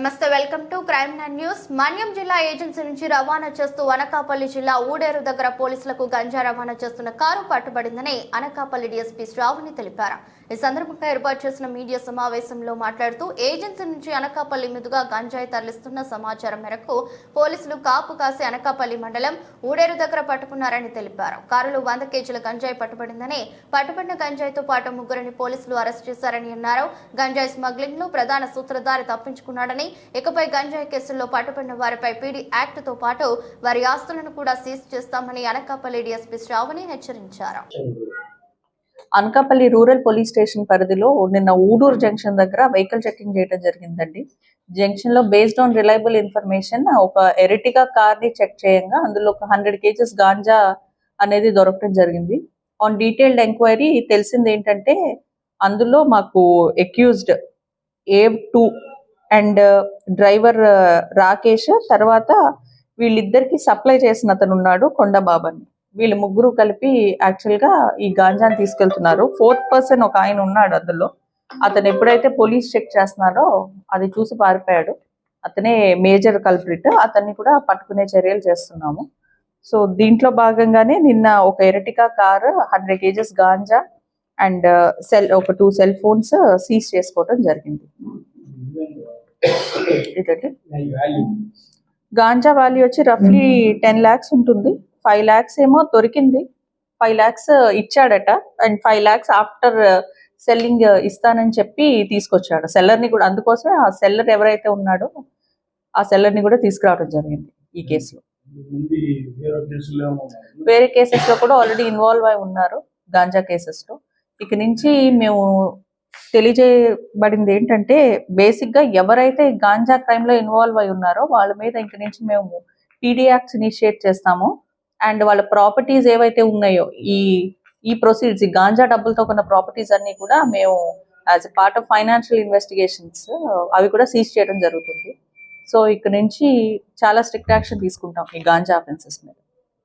నమస్తే welcome to crime nine news. Manyam జిల్లా agency నుంచి రవాణా చేస్తూ అనకాపల్లి జిల్లా ఊడేరు దగ్గర పోలీసులకు గంజా రవాణా చేస్తున్న కారు పట్టుబడిందని అనకాపల్లి డీఎస్పీ శ్రావణి తెలిపారు. ఈ సందర్భంగా ఏర్పాటు చేసిన మీడియా సమావేశంలో మాట్లాడుతూ ఏజెన్సీ నుంచి అనకాపల్లి మీదుగా గంజాయి తరలిస్తున్న సమాచారం మేరకు పోలీసులు కాపు కాసి అనకాపల్లి మండలం ఊడేరు దగ్గర పట్టుకున్నారని తెలిపారు. కారులో వంద కేజీల గంజాయి పట్టుబడిందని పట్టుబడిన గంజాయితో పాటు ముగ్గురిని పోలీసులు అరెస్ట్ చేశారని అన్నారు. గంజాయి స్మగ్లింగ్లో ప్రధాన సూత్రధారి తప్పించుకున్నాడని ఇకపై గంజాయి కేసుల్లో పట్టుబడిన వారిపై పీడీ యాక్ట్తో పాటు వారి ఆస్తులను కూడా సీజ్ చేస్తామని అనకాపల్లి డిఎస్పీ శ్రావణి హెచ్చరించారు. అనకాపల్లి రూరల్ పోలీస్ స్టేషన్ పరిధిలో నిన్న ఊడూరు జంక్షన్ దగ్గర వెహికల్ చెకింగ్ చేయడం జరిగిందండి. జంక్షన్లో బేస్డ్ ఆన్ రిలయబుల్ ఇన్ఫర్మేషన్ ఒక ఎరిటిగా కార్ని చెక్ చేయంగా అందులో ఒక హండ్రెడ్ కేజెస్ గాంజా అనేది దొరకడం జరిగింది. ఆన్ డీటెయిల్డ్ ఎంక్వైరీ తెలిసింది ఏంటంటే అందులో మాకు accused A two and driver Rakesh తర్వాత వీళ్ళిద్దరికి సప్లై చేసిన అతను ఉన్నాడు కొండబాబు అని వీళ్ళు ముగ్గురు కలిపి యాక్చువల్గా ఈ గాంజాని తీసుకెళ్తున్నారు. ఫోర్త్ పర్సన్ ఒక ఆయన ఉన్నాడు అందులో. అతను ఎప్పుడైతే పోలీస్ చెక్ చేస్తున్నారో అది చూసి పారిపోయాడు. అతనే మేజర్ కల్ప్రిట్. అతన్ని కూడా పట్టుకునే చర్యలు చేస్తున్నాము. సో దీంట్లో భాగంగానే నిన్న ఒక Ertiga car hundred kgs ganja and cell ఒక టూ సెల్ ఫోన్స్ సీజ్ చేసుకోవటం జరిగింది. ఇదండి గాంజా వాల్యూ వచ్చి రఫ్లీ టెన్ ల్యాక్స్ ఉంటుంది. ఫైవ్ ల్యాక్స్ ఏమో దొరికింది. Five lakhs ఇచ్చాడట. And five lakhs after selling ఇస్తానని చెప్పి తీసుకొచ్చాడు. సెల్లర్ని కూడా అందుకోసమే ఆ సెల్లర్ ఎవరైతే ఉన్నాడో ఆ సెల్లర్ని కూడా తీసుకురావడం జరిగింది ఈ కేసులో. వేరే కేసెస్లో కూడా ఆల్రెడీ ఇన్వాల్వ్ అయి ఉన్నారు గాంజా కేసెస్లో. ఇక నుంచి మేము తెలియజేయబడింది ఏంటంటే బేసిక్గా ఎవరైతే గాంజా క్రైమ్లో ఇన్వాల్వ్ అయి ఉన్నారో వాళ్ళ మీద ఇంక నుంచి మేము పీడీ యాక్ట్స్ ఇనిషియేట్ చేస్తాము. అండ్ వాళ్ళ ప్రాపర్టీస్ ఏవైతే ఉన్నాయో ఈ ఈ ప్రొసీడ్స్ ఈ గాంజా డబ్బులతో కొన్న ప్రాపర్టీస్ అన్ని కూడా మేము as a part of financial investigations అవి కూడా సీజ్ చేయడం జరుగుతుంది. సో ఇక్కడ నుంచి చాలా స్ట్రిక్ట్ యాక్షన్ తీసుకుంటాం ఈ గాంజా అఫెన్సెస్ మీద.